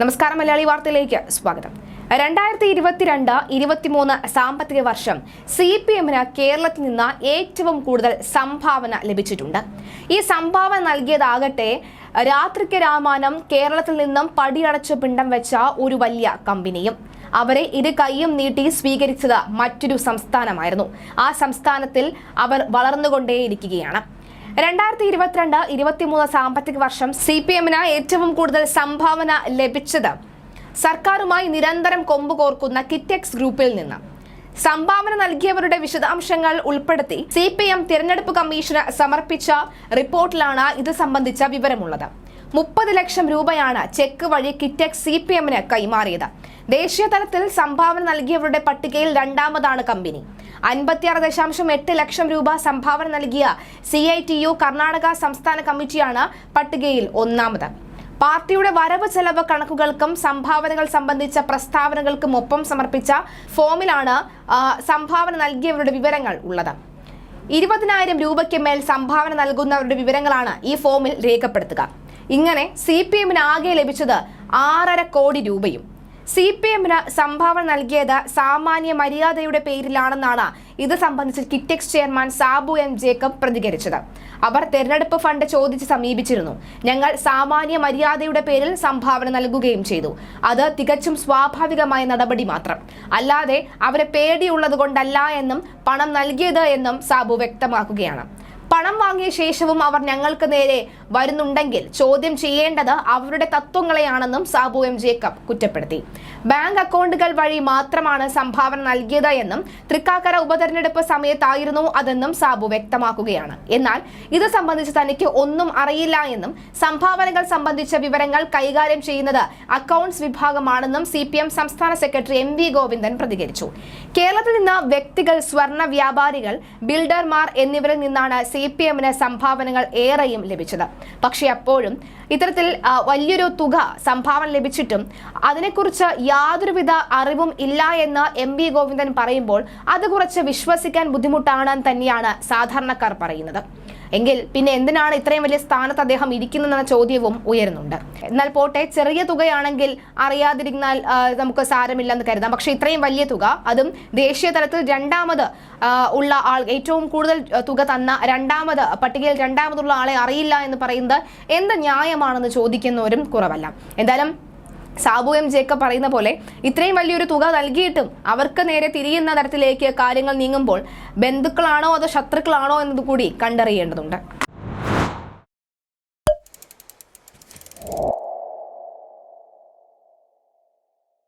നമസ്കാരം മലയാളി വാർത്തയിലേക്ക് സ്വാഗതം. രണ്ടായിരത്തി ഇരുപത്തിരണ്ട് ഇരുപത്തിമൂന്ന് സാമ്പത്തിക വർഷം സി പി എമ്മിന് കേരളത്തിൽ നിന്ന് ഏറ്റവും കൂടുതൽ സംഭാവന ലഭിച്ചിട്ടുണ്ട്. ഈ സംഭാവന നൽകിയതാകട്ടെ രാത്രിക്ക് രാമാനം കേരളത്തിൽ നിന്നും പടിയടച്ച് പിണ്ടം വെച്ച ഒരു വലിയ കമ്പനിയും. അവരെ ഇരു കൈയും നീട്ടി സ്വീകരിച്ചത് മറ്റൊരു സംസ്ഥാനമായിരുന്നു. ആ സംസ്ഥാനത്തിൽ അവർ വളർന്നുകൊണ്ടേയിരിക്കുകയാണ്. രണ്ടായിരത്തി ഇരുപത്തിരണ്ട് ഇരുപത്തിമൂന്ന് സാമ്പത്തിക വർഷം സി പി എമ്മിന് ഏറ്റവും കൂടുതൽ സംഭാവന ലഭിച്ചത് സർക്കാരുമായി നിരന്തരം കൊമ്പ് കോർക്കുന്ന കിറ്റെക്സ് ഗ്രൂപ്പിൽ നിന്ന്. സംഭാവന നൽകിയവരുടെ വിശദാംശങ്ങൾ ഉൾപ്പെടുത്തി സി പി എം തിരഞ്ഞെടുപ്പ് കമ്മീഷന് സമർപ്പിച്ച റിപ്പോർട്ടിലാണ് ഇത് സംബന്ധിച്ച വിവരമുള്ളത്. മുപ്പത് ലക്ഷം രൂപയാണ് ചെക്ക് വഴി കിറ്റെക്സ് സി പി എമ്മിന് കൈമാറിയത്. ദേശീയ തലത്തിൽ സംഭാവന നൽകിയവരുടെ പട്ടികയിൽ രണ്ടാമതാണ് കമ്പനി. അൻപത്തിയാറ് ദശാംശം എട്ട് ലക്ഷം രൂപ സംഭാവന നൽകിയ C I T U Karnataka സംസ്ഥാന കമ്മിറ്റിയാണ് പട്ടികയിൽ ഒന്നാമത്. പാർട്ടിയുടെ വരവ് ചെലവ് കണക്കുകൾക്കും സംഭാവനകൾ സംബന്ധിച്ച പ്രസ്താവനകൾക്കും ഒപ്പം സമർപ്പിച്ച ഫോമിലാണ് സംഭാവന നൽകിയവരുടെ വിവരങ്ങൾ ഉള്ളത്. ഇരുപതിനായിരം രൂപയ്ക്ക് മേൽ സംഭാവന നൽകുന്നവരുടെ വിവരങ്ങളാണ് ഈ ഫോമിൽ രേഖപ്പെടുത്തുക. ഇങ്ങനെ സി പി എമ്മിന് ആകെ ലഭിച്ചത് ആറര കോടി രൂപയും. സി പി എമ്മിന് സംഭാവന നൽകിയത് സാമാന്യ മര്യാദയുടെ പേരിലാണെന്നാണ് ഇത് സംബന്ധിച്ച് കിറ്റെക്സ് ചെയർമാൻ സാബു എം ജേക്കബ് പ്രതികരിച്ചത്. അവർ തെരഞ്ഞെടുപ്പ് ഫണ്ട് ചോദിച്ച് സമീപിച്ചിരുന്നു. ഞങ്ങൾ സാമാന്യ മര്യാദയുടെ പേരിൽ സംഭാവന നൽകുകയും ചെയ്തു. അത് തികച്ചും സ്വാഭാവികമായ നടപടി മാത്രം. അല്ലാതെ അവരെ പേടിയുള്ളത് കൊണ്ടല്ല എന്നും പണം നൽകിയത് എന്നും സാബു വ്യക്തമാക്കുകയാണ്. പണം വാങ്ങിയ ശേഷവും അവർ ഞങ്ങൾക്ക് നേരെ വരുന്നുണ്ടെങ്കിൽ ചോദ്യം ചെയ്യേണ്ടത് അവരുടെ തത്വങ്ങളെയാണെന്നും സാബു എം ജേക്കബ് കുറ്റപ്പെടുത്തി. ബാങ്ക് അക്കൗണ്ടുകൾ വഴി മാത്രമാണ് സംഭാവന നൽകിയത് എന്നും തൃക്കാക്കര ഉപതെരഞ്ഞെടുപ്പ് സമയത്തായിരുന്നു അതെന്നും സാബു വ്യക്തമാക്കുകയാണ്. എന്നാൽ ഇത് സംബന്ധിച്ച് തനിക്ക് ഒന്നും അറിയില്ല എന്നും സംഭാവനകൾ സംബന്ധിച്ച വിവരങ്ങൾ കൈകാര്യം ചെയ്യുന്നത് അക്കൗണ്ട്സ് വിഭാഗമാണെന്നും സി പി എം സംസ്ഥാന സെക്രട്ടറി എം വി ഗോവിന്ദൻ പ്രതികരിച്ചു. കേരളത്തിൽ നിന്ന് വ്യക്തികൾ സ്വർണ വ്യാപാരികൾ ബിൽഡർമാർ എന്നിവരിൽ നിന്നാണ് സി പി എമ്മിന് സംഭാവനകൾ ഏറെയും ലഭിച്ചത്. പക്ഷേ അപ്പോഴും ഇത്തരത്തിൽ വലിയൊരു തുക സംഭാവന ലഭിച്ചിട്ടും അതിനെക്കുറിച്ച് യാതൊരുവിധ അറിവും ഇല്ല എന്ന് എം വി ഗോവിന്ദൻ പറയുമ്പോൾ അത് കുറച്ച് വിശ്വസിക്കാൻ ബുദ്ധിമുട്ടാണ് തന്നെയാണ് സാധാരണക്കാർ പറയുന്നത്. എങ്കിൽ പിന്നെ എന്തിനാണ് ഇത്രയും വലിയ സ്ഥാനത്ത് അദ്ദേഹം ഇരിക്കുന്നതെന്ന ചോദ്യവും ഉയരുന്നുണ്ട്. എന്നാൽ പോട്ടെ ചെറിയ തുകയാണെങ്കിൽ അറിയാതിരുന്നാൽ നമുക്ക് സാരമില്ലെന്ന് കരുതാം. പക്ഷേ ഇത്രയും വലിയ തുക അതും ദേശീയ തലത്തിൽ രണ്ടാമത് ഉള്ള ആൾ ഏറ്റവും കൂടുതൽ തുക തന്ന രണ്ടാമത് പട്ടികയിൽ രണ്ടാമതുള്ള ആളെ അറിയില്ല എന്ന് പറയുന്നത് എന്ത് ന്യായമാണെന്ന് ചോദിക്കുന്നവരും കുറവല്ല. എന്തായാലും സാബു എം ജേക്കബ് പറയുന്ന പോലെ ഇത്രയും വലിയൊരു തുക നൽകിയിട്ടും അവർക്ക് നേരെ തിരിയുന്ന തരത്തിലേക്ക് കാര്യങ്ങൾ നീങ്ങുമ്പോൾ ബന്ധുക്കളാണോ അതോ ശത്രുക്കളാണോ എന്നത് കൂടി കണ്ടറിയേണ്ടതുണ്ട്.